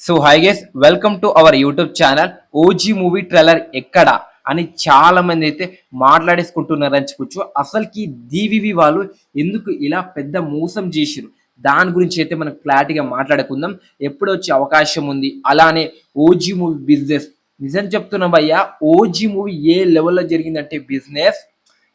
So hi guys welcome to our YouTube channel OG movie trailer ఎక్కడ అని చాలా మంది అయితే మాట్లాడేసుకుంటున్నారు అని చెప్పొచ్చు. అసలుకి దీవివి వాళ్ళు ఎందుకు ఇలా పెద్ద మోసం చేసిరు దాని గురించి అయితే మనం క్లారిటీగా మాట్లాడుకుందాం. ఎప్పుడు వచ్చే అవకాశం ఉంది. అలానే ఓజీ మూవీ బిజినెస్ నిజం చెప్తున్నా భయ్యా ఓజీ మూవీ ఏ లెవెల్లో జరిగిందంటే బిజినెస్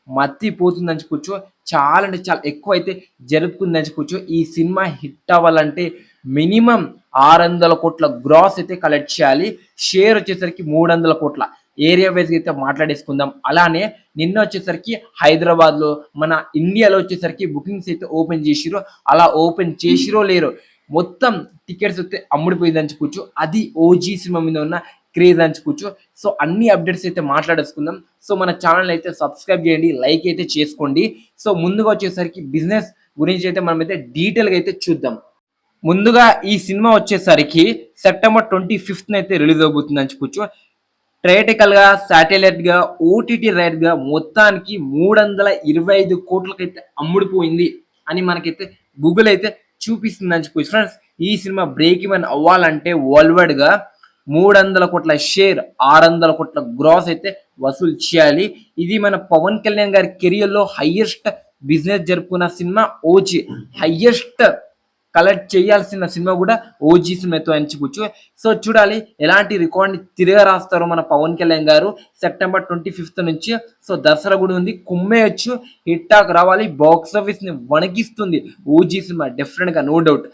మత్తిపోతుందని చెప్పొచ్చు. చాలా అంటే చాలా ఎక్కువ అయితే జరుపుకుందని చెప్పొచ్చు. ఈ సినిమా హిట్ అవ్వాలంటే మినిమం ఆరు వందల కోట్ల గ్రాస్ అయితే కలెక్ట్ చేయాలి. షేర్ వచ్చేసరికి మూడు వందల కోట్ల. ఏరియా వైజ్ అయితే మాట్లాడేసుకుందాం. అలానే నిన్న వచ్చేసరికి హైదరాబాద్లో మన ఇండియాలో వచ్చేసరికి బుకింగ్స్ అయితే ఓపెన్ చేసిరో అలా ఓపెన్ చేసిరో లేరో మొత్తం టికెట్స్ అయితే అమ్ముడిపోయింది అనుకోవచ్చు. అది ఓజీ సినిమా మీద ఉన్న క్రేజ్ అనుకోవచ్చు. సో అన్ని అప్డేట్స్ అయితే మాట్లాడేసుకుందాం. సో మన ఛానల్ అయితే సబ్స్క్రైబ్ చేయండి. లైక్ అయితే చేసుకోండి. సో ముందుగా వచ్చేసరికి బిజినెస్ గురించి అయితే మనం అయితే డీటెయిల్గా అయితే చూద్దాం. ముందుగా ఈ సినిమా వచ్చేసరికి సెప్టెంబర్ ట్వంటీ ఫిఫ్త్ అయితే రిలీజ్ అవబోతుంది అని చెప్పొచ్చు ట్రయటికల్గా గా ఓటీటీ రైట్గా మొత్తానికి మూడు వందల ఇరవై ఐదు కోట్లకైతే అమ్ముడిపోయింది అని మనకైతే గూగుల్ అయితే చూపిస్తుంది అని చెప్పొచ్చు ఫ్రెండ్స్ ఈ సినిమా బ్రేక్ ఇవన్ అవ్వాలంటే వరల్డ్గా మూడు వందల కోట్ల షేర్ ఆరు వందల కోట్ల గ్రాస్ అయితే వసూలు చేయాలి. ఇది మన పవన్ కళ్యాణ్ గారి కెరియర్లో హయ్యెస్ట్ బిజినెస్ జరుపుకున్న సినిమా ఓజీ. హయ్యెస్ట్ కలెక్ట్ చేయాల్సిన సినిమా కూడా ఓజీ సినిమాతో అని చెప్పొచ్చు సో చూడాలి ఎలాంటి రికార్డ్ని తిరిగి రాస్తారో మన పవన్ కళ్యాణ్ గారు. సెప్టెంబర్ ట్వంటీ ఫిఫ్త్ నుంచి సో దసరా కూడా ఉంది కుమ్మేయచ్చు. హిట్ టాక్ రావాలి బాక్స్ ఆఫీస్ని వణికిస్తుంది ఓజీ సినిమా డిఫరెంట్గా నో డౌట్.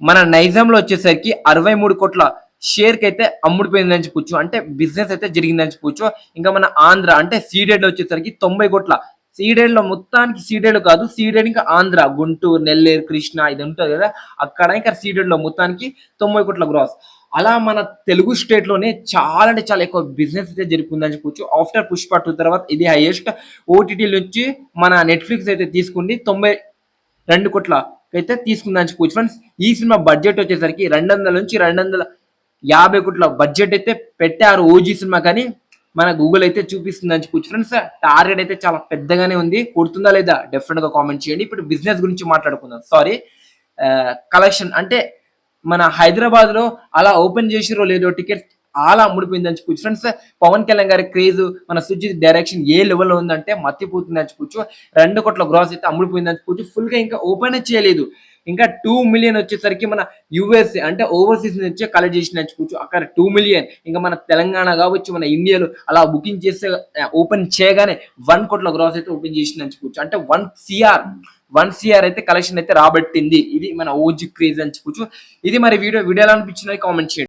మన నైజాంలో వచ్చేసరికి అరవై మూడు కోట్ల షేర్కి అయితే అమ్ముడిపోయిందని చెప్పొచ్చు. అంటే బిజినెస్ అయితే జరిగిందని చెప్పొచ్చు. ఇంకా మన ఆంధ్ర అంటే సీడెడ్లో వచ్చేసరికి తొంభై కోట్ల సీడెడ్లో మొత్తానికి సీడెడ్ కాదు సీడెడ్ ఇంకా ఆంధ్ర గుంటూరు నెల్లేరు కృష్ణ ఇది ఉంటుంది కదా అక్కడ ఇంకా సీడెడ్లో మొత్తానికి తొంభై కోట్ల గ్రాస్ అలా మన తెలుగు స్టేట్లోనే చాలా అంటే చాలా ఎక్కువ బిజినెస్ అయితే జరుగుతుందని చెప్పొచ్చు. ఆఫ్టర్ పుష్ప టూ తర్వాత ఇది హైయెస్ట్ ఓటీటీ నుంచి మన నెట్ఫ్లిక్స్ అయితే తీసుకుంది తొంభై రెండు కోట్ల అయితే తీసుకుందని చెప్పొచ్చు. ఫ్రెండ్స్ ఈ సినిమా బడ్జెట్ వచ్చేసరికి రెండు వందల నుంచి రెండు వందల యాభై కోట్ల బడ్జెట్ అయితే పెట్టారు ఓజీ సినిమా కానీ మన గూగుల్ అయితే చూపిస్తుంది అని చెప్పొచ్చు ఫ్రెండ్స్ టార్గెట్ అయితే చాలా పెద్దగానే ఉంది. కుడుతుందా లేదా? డెఫినెట్గా కామెంట్ చేయండి. ఇప్పుడు బిజినెస్ గురించి మాట్లాడుకుందాం. సారీ కలెక్షన్ అంటే మన హైదరాబాద్లో అలా ఓపెన్ చేసిరో లేదో టికెట్స్ అలా అమ్ముడిపోయింది అని చెప్పొచ్చు ఫ్రెండ్స్ పవన్ కళ్యాణ్ గారి క్రేజ్ మన సుజిత్ డైరెక్షన్ ఏ లెవెల్లో ఉందంటే మత్తిపోతుంది అని చెప్పొచ్చు రెండు కోట్ల గ్రాస్ అయితే అమ్ముడిపోయింది అని చెప్పొచ్చు ఫుల్గా ఇంకా ఓపెన్ చేయలేదు. ఇంకా టూ మిలియన్ వచ్చేసరికి మన యుఎస్ అంటే ఓవర్సీస్ నుంచి కలెక్ట్ చేసి నచ్చుకోవచ్చు అక్కడ టూ మిలియన్ ఇంకా మన తెలంగాణ కావచ్చు మన ఇండియాలో అలా బుకింగ్ చేస్తే ఓపెన్ చేయగానే వన్ కోట్ల గ్రాస్ అయితే ఓపెన్ చేసి నచ్చుకోవచ్చు అంటే వన్ సిఆర్ వన్ సిఆర్ అయితే కలెక్షన్ అయితే రాబట్టింది. ఇది మన ఓజీ క్రేజ్ అని చెప్పొచ్చు ఇది మరి వీడియో వీడియోలో అనిపించినది కామెంట్ చేయండి.